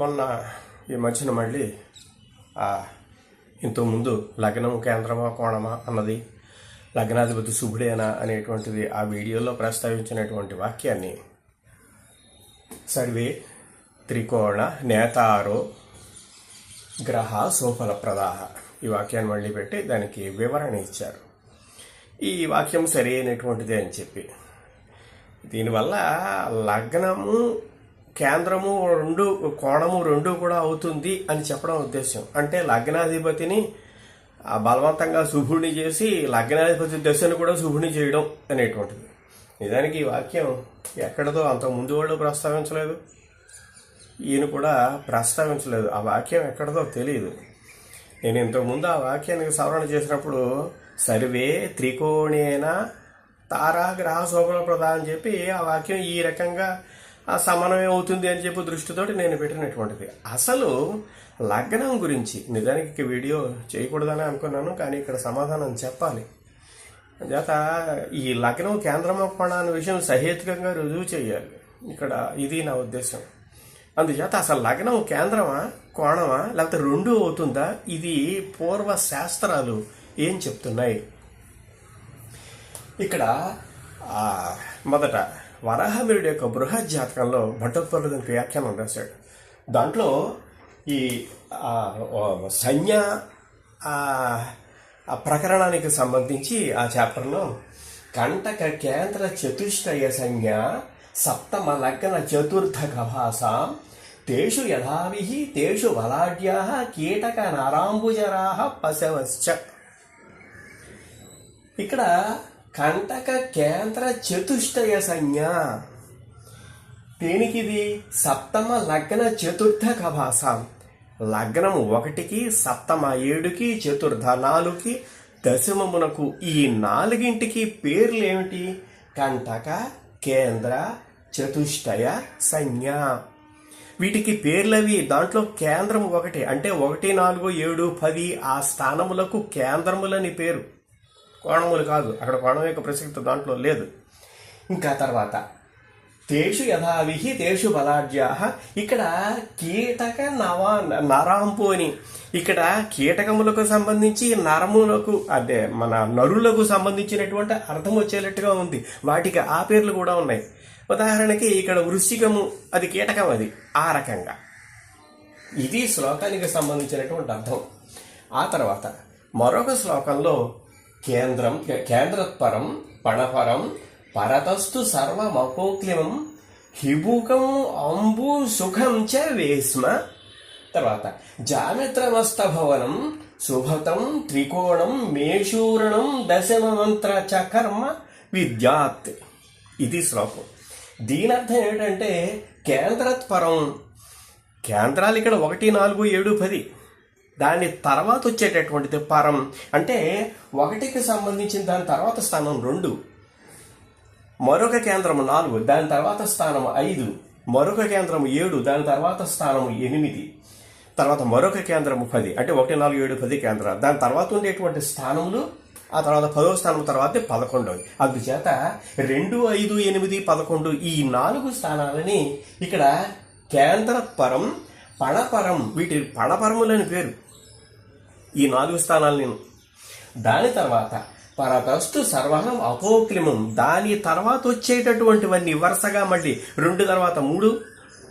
మొన్న ఈ మధ్యన మళ్ళీ ఇంతకుముందు లగ్నం కేంద్రమా కోణమా అన్నది లగ్నాధిపతి శుభుడేనా అనేటువంటిది ఆ వీడియోలో ప్రస్తావించినటువంటి వాక్యాన్ని సర్వే త్రికోణ నేతారో గ్రహ సోఫలప్రదాహ ఈ వాక్యాన్ని మళ్ళీ పెట్టి దానికి వివరణ ఇచ్చారు. ఈ వాక్యం సరి అని చెప్పి. దీనివల్ల లగ్నము కేంద్రము రెండు కోణము రెండు కూడా అవుతుంది అని చెప్పడం ఉద్దేశం అంటే లగ్నాధిపతిని ఆ, బలవంతంగా శుభుడిని చేసి లగ్నాధిపతి దశను కూడా శుభుడిని చేయడం అనేటువంటిది. నిజానికి ఈ వాక్యం ఎక్కడదో అంత ముందు వాళ్ళు ప్రస్తావించలేదు. ఈయన కూడా ప్రస్తావించలేదు. ఆ వాక్యం ఎక్కడదో తెలియదు నేను ఇంతకుముందు ఆ వాక్యానికి సవరణ చేసినప్పుడు సర్వే త్రికోణేన తారాగ్రహ శోభన ప్రదా అని చెప్పి ఆ వాక్యం ఈ రకంగా సమన్వయం అవుతుంది అని చెప్పి దృష్టితోటి నేను పెట్టినటువంటిది. అసలు లగ్నం గురించి నిజానికి వీడియో చేయకూడదని అనుకున్నాను కానీ ఇక్కడ సమాధానం చెప్పాలి. చేత ఈ లగ్నం కేంద్రమోపణ అనే విషయం సహేతుకంగా రుజువు చేయాలి. ఇక్కడ ఇది నా ఉద్దేశం. అందుచేత అసలు లగ్నం కేంద్రమా కోణమా లేకపోతే రెండు అవుతుందా? ఇది పూర్వ శాస్త్రాలు ఏం చెప్తున్నాయి? ఇక్కడ మొదట వరాహమిరుడి యొక్క బృహత్ జాతకంలో భట్టోత్పల్లి వ్యాఖ్యానం రాశాడు. దాంట్లో ఈ సైన్య ప్రకరణానికి సంబంధించి ఆ చాప్టర్లో కంటక కేంద్ర చతుష్టయ సంజ్ఞ సప్తమ లగ్న చతుర్థ కభాసాం తేషు యథావిహి తేషు బలాఢ్యా కీటక నరాంబుజరా పశవశ్చ. ఇక్కడ కంటక కేంద్ర చతుష్టయ సంజ్ఞ. దేనికిది? సప్తమ లగ్న చతుర్థ కభాస. లగ్నం ఒకటికి సప్తమ ఏడుకి చతుర్థ నాలుగుకి దశమమునకు ఈ నాలుగింటికి పేర్లు ఏమిటి కంటక కేంద్ర చతుష్టయ సంజ్ఞ. వీటికి పేర్లవి దాంట్లో కేంద్రం ఒకటి అంటే ఒకటి నాలుగు ఏడు పది ఆ స్థానములకు కేంద్రములని పేరు. కోణములు కాదు. అక్కడ కోణం యొక్క ప్రసక్తి దాంట్లో లేదు. ఇంకా తర్వాత తేషు యథావిహి తేషు బలాఢ్యా ఇక్కడ కీటక నవ నరాంపు అని. ఇక్కడ కీటకములకు సంబంధించి నరములకు అంటే మన నరులకు సంబంధించినటువంటి అర్థం వచ్చేటట్టుగా ఉంది. వాటికి ఆ పేర్లు కూడా ఉన్నాయి. ఉదాహరణకి ఇక్కడ వృశ్చికము అది కీటకం అది ఆ రకంగా. ఇది శ్లోకానికి సంబంధించినటువంటి అర్థం. ఆ తర్వాత మరొక శ్లోకంలో కేంద్రం కేంద్రత్పరం పణపరం పరతస్తు సర్వమపోక్లిమం హిబుకం అంబు సుఖం చ వేస్మ. తర్వాత జామిత్రమస్త భవనం శుభతం త్రికోణం మేషూరణం దశమంత్ర చ కర్మ విద్యాత్. ఇది శ్లోకం. దీని అర్థం ఏంటంటే కేంద్రత్పరం. కేంద్రాలు ఇక్కడ ఒకటి నాలుగు ఏడు పది. దాని తర్వాత వచ్చేటటువంటిది పరం. అంటే ఒకటికి సంబంధించిన దాని తర్వాత స్థానం రెండు. మరొక కేంద్రం నాలుగు దాని తర్వాత స్థానం ఐదు. మరొక కేంద్రం ఏడు దాని తర్వాత స్థానం ఎనిమిది. తర్వాత మరొక కేంద్రము పది. అంటే ఒకటి నాలుగు ఏడు పది కేంద్రాలు. దాని తర్వాత ఉండేటువంటి స్థానములు ఆ తర్వాత పదవ స్థానం తర్వాత పదకొండవది అందుచేత రెండు ఐదు ఎనిమిది పదకొండు ఈ నాలుగు స్థానాలని ఇక్కడ కేంద్ర పరం పణపరం వీటి పణపరములని పేరు. ఈ నాలుగు స్థానాలని దాని తర్వాత పరతస్తు సర్వహం అపోక్లిమం. దాని తర్వాత వచ్చేటటువంటివన్నీ వరుసగా మళ్ళీ రెండు తర్వాత మూడు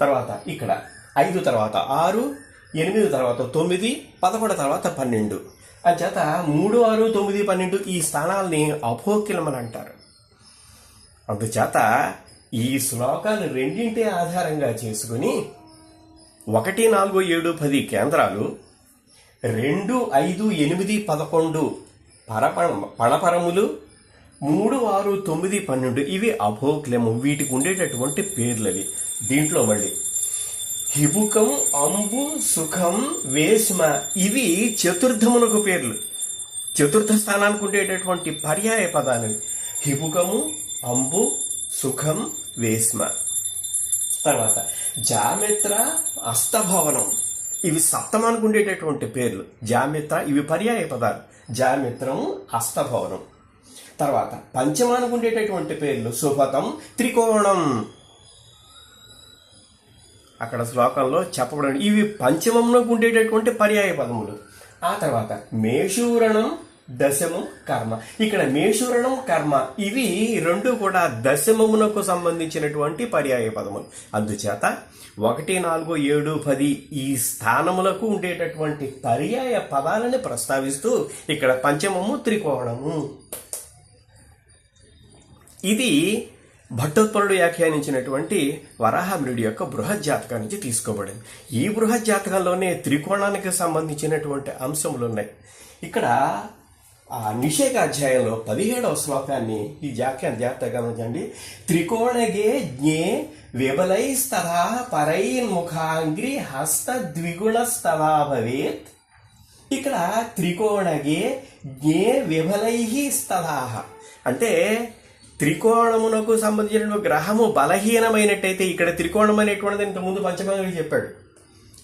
తర్వాత ఇక్కడ ఐదు తర్వాత ఆరు ఎనిమిది తర్వాత తొమ్మిది పదకొండు తర్వాత పన్నెండు. అంచేత మూడు ఆరు తొమ్మిది పన్నెండు ఈ స్థానాల్ని అపోక్లిమని అంటారు. అందుచేత ఈ శ్లోకాలు రెండింటి ఆధారంగా చేసుకుని ఒకటి నాలుగు ఏడు పది కేంద్రాలు రెండు ఐదు ఎనిమిది పదకొండు పరపణ పణపరములు మూడు ఆరు తొమ్మిది పన్నెండు ఇవి అభోక్లెము. వీటికి ఉండేటటువంటి పేర్లవి దీంట్లో మళ్ళీ హిబుకం అంబు సుఖం వేస్మ ఇవి చతుర్థమునకు పేర్లు. చతుర్థ స్థానానికి ఉండేటటువంటి పర్యాయ పదాలు హిబుకము అంబు సుఖం వేస్మ తర్వాత జామిత్ర అస్తభవనం ఇవి సప్తమానికి ఉండేటటువంటి పేర్లు. జామిత్ర ఇవి పర్యాయ పదాలు. జామిత్రం హస్తభవనం. తర్వాత పంచమానికి ఉండేటటువంటి పేర్లు. సుభతం త్రికోణం. అక్కడ శ్లోకంలో చెప్పబడి ఇవి పంచమంలోకి ఉండేటటువంటి పర్యాయ పదములు. ఆ తర్వాత మేషూరణం దశమం కర్మ. ఇక్కడ మేషూరణం కర్మ. ఇవి రెండు కూడా దశమమునకు సంబంధించినటువంటి పర్యాయ పదములు. అందుచేత ఒకటి నాలుగు ఏడు పది ఈ స్థానములకు ఉండేటటువంటి పర్యాయ పదాలని ప్రస్తావిస్తూ ఇక్కడ పంచమము త్రికోణము. ఇది భట్టోత్పరుడు వ్యాఖ్యానించినటువంటి వరాహమిరుడి యొక్క బృహత్ జాతకం నుంచి తీసుకోబడింది. ఈ బృహత్ జాతకంలోనే త్రికోణానికి సంబంధించినటువంటి అంశములు ఉన్నాయి. ఇక్కడ ఆ నిషేక అధ్యాయంలో పదిహేడవ శ్లోకాన్ని ఈ జాఖ్యాన్ని జాగ్రత్తగా గమనించండి. త్రికోణగే జ్ఞే విబలైస్తథా పరైన్ముఖాంగ్రి హస్త ద్విగుణస్తథా భవేత్. ఇక్కడ త్రికోణగే జ్ఞే విబలై స్తథాహ అంటే త్రికోణమునకు సంబంధించిన గ్రహము బలహీనమైనట్టయితే ఇక్కడ త్రికోణం అనేటువంటిది ఇంతకుముందు పంచమంగా చెప్పాడు.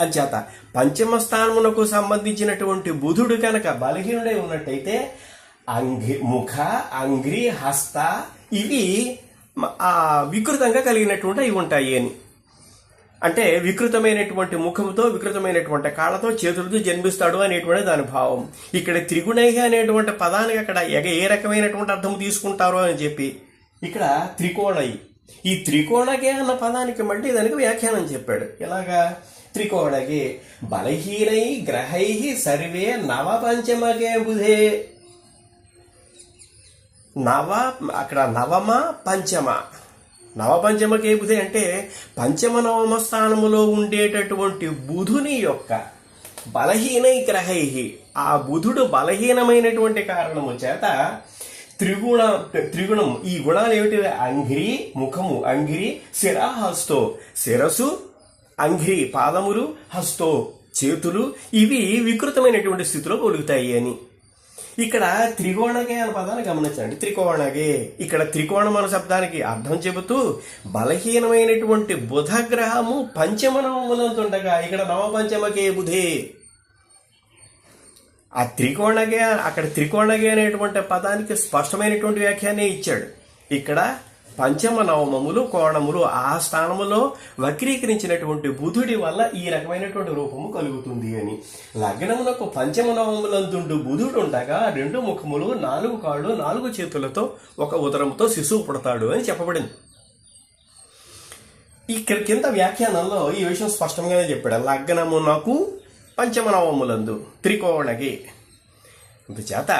అంచేత పంచమ స్థానమునకు సంబంధించినటువంటి బుధుడు కనుక బలహీనుడై ఉన్నట్టయితే అంగి ముఖ అంగ్రి హస్త ఇవి వికృతంగా కలిగినటువంటి అవి ఉంటాయి అని. అంటే వికృతమైనటువంటి ముఖంతో వికృతమైనటువంటి కాళ్ళతో చేతులతో జన్మిస్తాడు అనేటువంటి దాని భావం. ఇక్కడ త్రిగుణై అనేటువంటి పదానికి అక్కడ ఎగ ఏ రకమైనటువంటి అర్థం తీసుకుంటారో అని చెప్పి ఇక్కడ త్రికోణై ఈ త్రికోణగే అన్న పదానికి మళ్ళీ దానికి వ్యాఖ్యానం చెప్పాడు. ఎలాగా? త్రికోణగే బలహీనై గ్రహై సర్వే నవ పంచమగే బుధే. నవ అక్కడ నవమ పంచమ. నవపంచమకే బుధే అంటే పంచమ నవమ స్థానములో ఉండేటటువంటి బుధుని యొక్క బలహీనై గ్రహై. ఆ బుధుడు బలహీనమైనటువంటి కారణము చేత త్రిగుణ త్రిగుణం ఈ గుణాలు ఏమిటి అంగిరి ముఖము అంగిరి శిరాహస్తో శిరసు అంఘ్రి పాదములు హస్తో చేతులు ఇవి వికృతమైనటువంటి స్థితిలో కొలుగుతాయి అని. ఇక్కడ త్రికోణగే అనే పదాన్ని గమనించండి. త్రికోణగే. ఇక్కడ త్రికోణం అనే శబ్దానికి అర్థం చెబుతూ బలహీనమైనటువంటి బుధ గ్రహము పంచమనములంతుండగా ఇక్కడ నవపంచమకే బుధే. ఆ త్రికోణగే అక్కడ త్రికోణగే అనేటువంటి పదానికి స్పష్టమైనటువంటి వ్యాఖ్యానే ఇచ్చాడు. ఇక్కడ పంచమ నవమములు కోణములు ఆ స్థానములో వక్రీకరించినటువంటి బుధుడి వల్ల ఈ రకమైనటువంటి రూపము కలుగుతుంది అని. లగ్నమునకు పంచమ నవములందుండు బుధుడు ఉండగా రెండు ముఖములు నాలుగు కాళ్ళు నాలుగు చేతులతో ఒక ఉదరంతో శిశువు పుడతాడు అని చెప్పబడింది. ఈ కింద వ్యాఖ్యానంలో ఈ విషయం స్పష్టంగానే చెప్పాడు. లగ్నమునకు పంచమ నవములందు త్రికోణగి. అందుచేత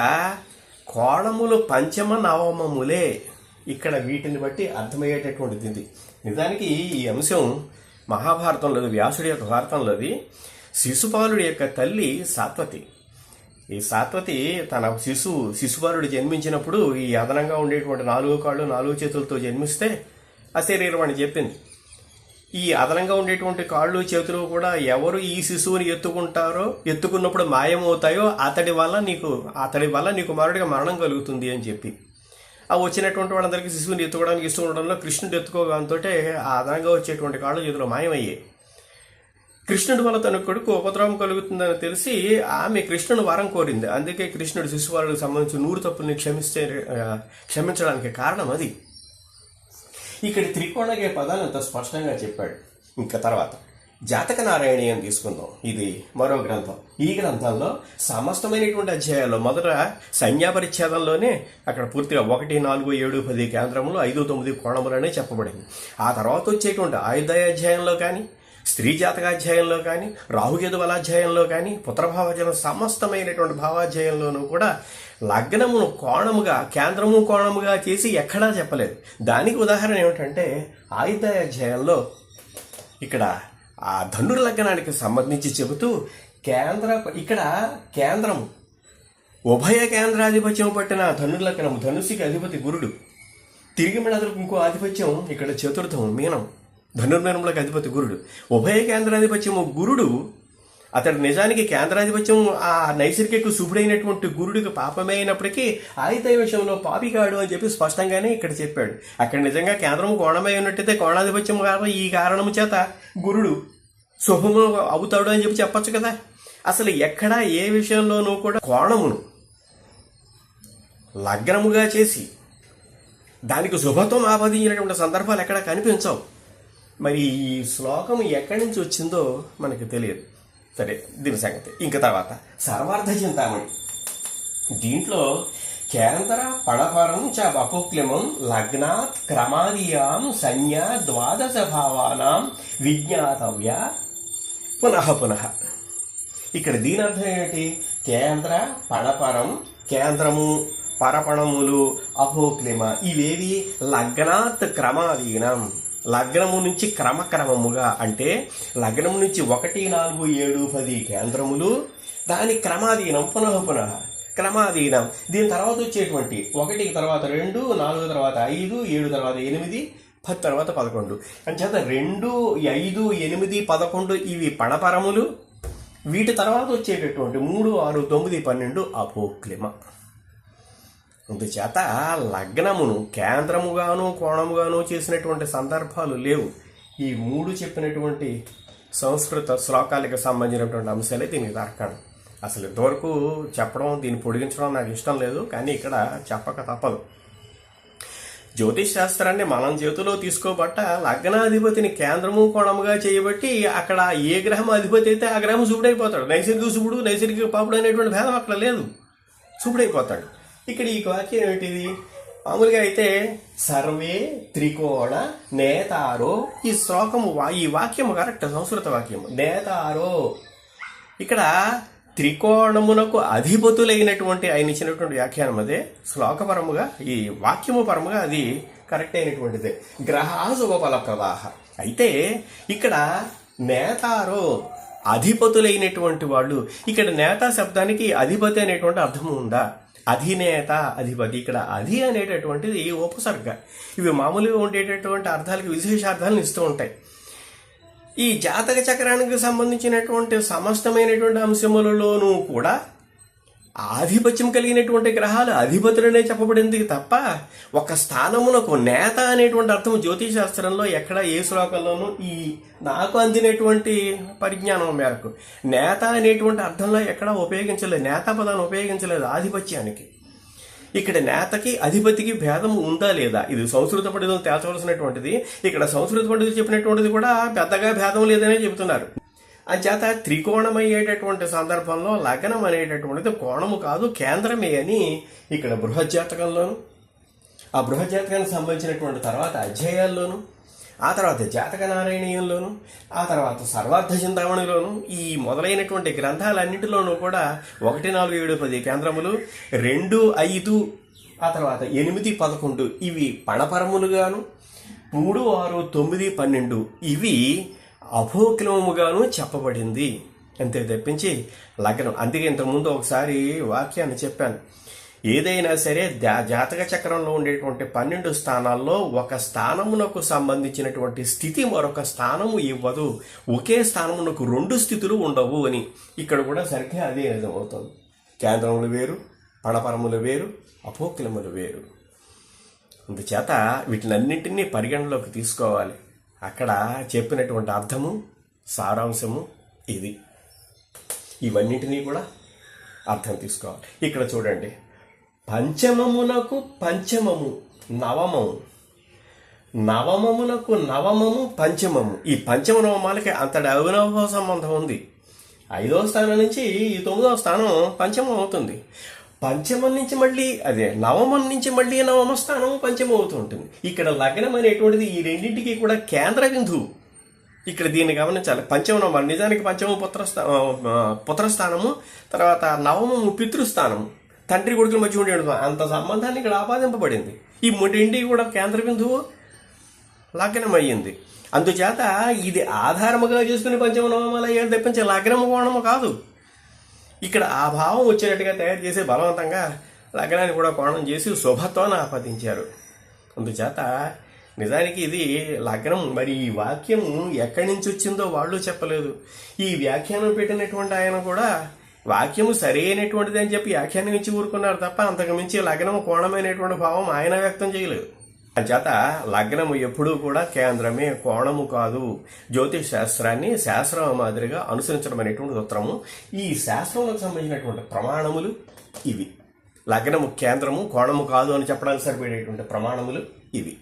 కోణములు పంచమ నవమములే ఇక్కడ వీటిని బట్టి అర్థమయ్యేటటువంటిది ఇది నిజానికి ఈ అంశం మహాభారతంలో వ్యాసుడి యొక్క భారతంలోది శిశుపాలుడి యొక్క తల్లి సాత్వతి. ఈ సాత్వతి తన శిశు శిశుపాలుడు జన్మించినప్పుడు ఈ అదనంగా ఉండేటువంటి నాలుగు కాళ్ళు నాలుగు చేతులతో జన్మిస్తే అశరీరం అని చెప్పింది. ఈ అదనంగా ఉండేటువంటి కాళ్ళు చేతులు కూడా ఎవరు ఈ శిశువుని ఎత్తుకుంటారో ఎత్తుకున్నప్పుడు మాయమవుతాయో అతడి వల్ల నీకు అతడి వల్ల నీకు కుమారుడిగా మరణం కలుగుతుంది అని చెప్పి. ఆ వచ్చినటువంటి వాళ్ళందరికీ శిశువుని ఎత్తుకోవడానికి ఇష్టం ఉండడంలో కృష్ణుడు ఎత్తుకోగానే ఆ అదనంగా వచ్చేటువంటి కాళ్ళు చేతులు మాయమయ్యాయి. కృష్ణుడి వల్ల తన కొడుకు ఉపద్రవం కలుగుతుందని తెలిసి ఆమె కృష్ణుని వరం కోరింది. అందుకే కృష్ణుడు శిశువాలకు సంబంధించి నూరు తప్పుల్ని క్షమిస్తే క్షమించడానికి కారణం అది. ఇక్కడ త్రికోణగే పదాలు అంత స్పష్టంగా చెప్పాడు. ఇంకా తర్వాత. జాతక నారాయణీయం తీసుకుందాం. ఇది మరో గ్రంథం. ఈ గ్రంథంలో సమస్తమైనటువంటి అధ్యాయాల్లో మొదట సంజ్ఞాపరిచ్ఛేదంలోనే అక్కడ పూర్తిగా ఒకటి నాలుగు ఏడు పది కేంద్రములు ఐదు తొమ్మిది కోణములనే చెప్పబడింది. ఆ తర్వాత వచ్చేటువంటి ఆయుధాయ అధ్యాయంలో కానీ స్త్రీ జాతకాధ్యాయంలో కానీ రాహుకేతు బలాధ్యాయంలో కానీ పుత్రభావజనం సమస్తమైనటువంటి భావాధ్యాయంలోనూ కూడా లగ్నమును కోణముగా కేంద్రము కోణముగా చేసి ఎక్కడా చెప్పలేదు. దానికి ఉదాహరణ ఏమిటంటే ఆయుధాయ అధ్యాయంలో ఇక్కడ ఆ ధనుర్ లగ్నానికి సంబంధించి చెబుతూ కేంద్ర ఇక్కడ కేంద్రము. ఉభయ కేంద్రాధిపత్యం పట్టిన ధనుర్లగ్నము ధనుసుకి అధిపతి గురుడు. తిరిగి మళ్ళీ ఇంకో ఆధిపత్యం ఇక్కడ చతుర్థం మీనం ధనుర్మీనంలోకి అధిపతి గురుడు. ఉభయ కేంద్రాధిపత్యము గురుడు అతడు నిజానికి కేంద్రాధిపత్యం ఆ నైసర్గిక శుభుడైనటువంటి గురుడికి పాపమే అయినప్పటికీ ఆయుధ విషయంలో పాపికాడు అని చెప్పి స్పష్టంగానే ఇక్కడ చెప్పాడు. అక్కడ నిజంగా కేంద్రం కోణమై ఉన్నట్టయితే కోణాధిపత్యం కారణం ఈ కారణము చేత గురుడు శుభము అవుతాడు అని చెప్పి చెప్పచ్చు కదా. అసలు ఎక్కడ ఏ విషయంలోనూ కూడా కోణమును లగ్నముగా చేసి దానికి శుభత్వం ఆపాదించినటువంటి సందర్భాలు ఎక్కడ కనిపించవు. మరి ఈ శ్లోకం ఎక్కడి నుంచి వచ్చిందో మనకి తెలియదు. సరే దీని సంగతి. ఇంకా తర్వాత. సర్వార్థ చింతామణి దీంట్లో కేంద్ర పణపరం చ బపుక్లిమం లగ్నాత్ క్రమాదీయాం సంజ్ఞా ద్వాదశ భావానాం విజ్ఞాతవ్య. పునః పునః. ఇక్కడ దీని అర్థం ఏంటి కేంద్ర పణపరం కేంద్రము పరపణములు అపోక్లిమ ఇవేవి లగ్నాత్ క్రమాధీనం లగ్నము నుంచి క్రమక్రమముగా అంటే లగ్నము నుంచి ఒకటి నాలుగు ఏడు పది కేంద్రములు. దాని క్రమాధీనం పునః పునః క్రమాధీనం. దీని తర్వాత వచ్చేటువంటి ఒకటి తర్వాత రెండు నాలుగు తర్వాత ఐదు ఏడు తర్వాత ఎనిమిది పది తర్వాత పదకొండు. అంచేత రెండు ఐదు ఎనిమిది పదకొండు ఇవి పణపరములు వీటి తర్వాత వచ్చేటటువంటి మూడు ఆరు తొమ్మిది పన్నెండు అపోక్లిమ. అందుచేత లగ్నమును కేంద్రముగాను కోణముగాను చేసినటువంటి సందర్భాలు లేవు. ఈ మూడు చెప్పినటువంటి సంస్కృత శ్లోకాలకు సంబంధించినటువంటి అంశాలే దీనికి తార్కాణం అసలు ఇంతవరకు చెప్పడం దీన్ని పొడిగించడం నాకు ఇష్టం లేదు కానీ ఇక్కడ చెప్పక తప్పదు. జ్యోతిష్ శాస్త్రాన్ని మనం చేతిలో తీసుకోబట్ట లగ్నాధిపతిని కేంద్రము కోణముగా చేయబట్టి అక్కడ ఏ గ్రహం అధిపతి అయితే ఆ గ్రహం శుభుడైపోతాడు. నైసర్గిక శుభుడు నైసర్గిక పాపుడు అనేటువంటి భేదం అక్కడ లేదు. శుభుడైపోతాడు. ఇక్కడ ఈ వాక్యం ఏమిటిది? మామూలుగా అయితే సర్వే త్రికోణ నేతారో. ఈ శ్లోకము ఈ వాక్యము కరెక్ట్ సంస్కృత వాక్యము. నేతారో. ఇక్కడ త్రికోణమునకు అధిపతులైనటువంటి ఆయన ఇచ్చినటువంటి వ్యాఖ్యానం అదే. శ్లోకపరముగా ఈ వాక్యము పరముగా అది కరెక్ట్ అయినటువంటిదే. గ్రహా శుభఫల ప్రవాహ. అయితే ఇక్కడ నేతారో అధిపతులైనటువంటి వాళ్ళు ఇక్కడ నేత శబ్దానికి అధిపతి అనేటువంటి అర్థము ఉందా? అధినేత అధిపతి. ఇక్కడ అధి అనేటటువంటిది ఉపసర్గ ఇవి మామూలుగా ఉండేటటువంటి అర్థాలకి విశేషార్థాలను ఇస్తూ ఉంటాయి. ఈ జాతక చక్రానికి సంబంధించినటువంటి సమస్తమైనటువంటి అంశములలోనూ కూడా ఆధిపత్యం కలిగినటువంటి గ్రహాలు అధిపతులనే చెప్పబడింది తప్ప ఒక స్థానమునకు నేత అనేటువంటి అర్థం జ్యోతిష్ శాస్త్రంలో ఎక్కడ ఏ శ్లోకంలోనూ ఈ నాకు అందినటువంటి పరిజ్ఞానం మేరకు నేత అనేటువంటి అర్థంలో ఎక్కడా ఉపయోగించలేదు నేత పదాన్ని ఉపయోగించలేదు ఆధిపత్యానికి. ఇక్కడ నేతకి అధిపతికి భేదం ఉందా లేదా? ఇది సంస్కృత పండితులు తేల్చవలసినటువంటిది. ఇక్కడ సంస్కృత పండితులు చెప్పినటువంటిది కూడా పెద్దగా భేదం లేదనే చెబుతున్నారు. అంచేత త్రికోణమయ్యేటటువంటి సందర్భంలో లగ్నం అనేటటువంటిది కోణము కాదు కేంద్రమే అని ఇక్కడ బృహజ్జాతకంలోను ఆ బృహజ్జాతకానికి సంబంధించినటువంటి తర్వాత అధ్యాయాల్లోను ఆ తర్వాత జాతక నారాయణీయంలోను ఆ తర్వాత సర్వార్థ చింతామణిలోను ఈ మొదలైనటువంటి గ్రంథాలన్నింటిలోనూ కూడా ఒకటి నాలుగు ఏడు పది కేంద్రములు రెండు ఐదు ఆ తర్వాత ఎనిమిది పదకొండు ఇవి పణపరములుగాను మూడు ఆరు తొమ్మిది పన్నెండు ఇవి అభోక్లముగాను చెప్పబడింది అంతే తప్పించి లగ్నం. అందుకే ఇంతకుముందు ఒకసారి వాక్యాన్ని చెప్పాను. ఏదైనా సరే జా- జాతక చక్రంలో ఉండేటువంటి పన్నెండు స్థానాల్లో ఒక స్థానమునకు సంబంధించినటువంటి స్థితి మరొక స్థానము ఇవ్వదు. ఒకే స్థానమునకు రెండు స్థితులు ఉండవు అని. ఇక్కడ కూడా సరిగ్గా అదే అర్థమవుతుంది. కేంద్రములు వేరు పణపరములు వేరు అపోకిలములు వేరు. అందుచేత వీటినన్నింటినీ పరిగణలోకి తీసుకోవాలి. అక్కడ చెప్పినటువంటి అర్థము సారాంశము ఇది. ఇవన్నింటినీ కూడా అర్థం తీసుకోవాలి. ఇక్కడ చూడండి. పంచమమునకు పంచమము నవమము. నవమమునకు నవమము పంచమము. ఈ పంచమ నవమాలకి అంతటి అవినవ సంబంధం ఉంది. ఐదవ స్థానం నుంచి ఈ తొమ్మిదవ స్థానం పంచమం అవుతుంది పంచమం నుంచి మళ్ళీ అదే నవమం నుంచి మళ్ళీ నవమ స్థానం పంచమం అవుతూ ఉంటుంది ఇక్కడ లగ్నం అనేటువంటిది ఈ రెండింటికి కూడా కేంద్ర బిందువు. ఇక్కడ దీన్ని గమనించాలి. పంచమం నిజానికి పంచమ పుత్రస్థా పుత్రస్థానము తర్వాత నవమము పితృస్థానము. తండ్రి కొడుకుల మధ్య ఉండే అంత సంబంధాన్ని ఇక్కడ ఆపాదింపబడింది. ఈ మూడింటికి కూడా కేంద్ర బిందువు లగ్నం అయ్యింది. అందుచేత ఇది ఆధారముగా చేసుకుని పంచమ నవమాలు అయ్యాడు తప్పించే లగ్నము కోణము కాదు. ఇక్కడ ఆ భావం వచ్చేటట్టుగా తయారు చేసి బలవంతంగా లగ్నాన్ని కూడా కోణం చేసి శుభత్వాన్ని ఆపాదించారు. అందుచేత నిజానికి ఇది లగ్నం మరి ఈ వాక్యం ఎక్కడి నుంచి వచ్చిందో వాళ్ళు చెప్పలేదు. ఈ వ్యాఖ్యానం పెట్టినటువంటి ఆయన కూడా వాక్యము సరైనటువంటిది అని చెప్పి వ్యాఖ్యానం ఇచ్చి ఊరుకున్నారు తప్ప అంతకు మించి కోణమైనటువంటి భావం ఆయన వ్యక్తం చేయలేదు. చేత లగ్నము ఎప్పుడూ కూడా కేంద్రమే కోణము కాదు. జ్యోతిష్ శాస్త్రాన్ని శాస్త్రం మాదిరిగా అనుసరించడం అనేటువంటి ఉత్తరము ఈ శాస్త్రంలోకి సంబంధించినటువంటి ప్రమాణములు ఇవి. లగ్నము కేంద్రము కోణము కాదు అని చెప్పడానికి సరిపడేటువంటి ప్రమాణములు ఇవి.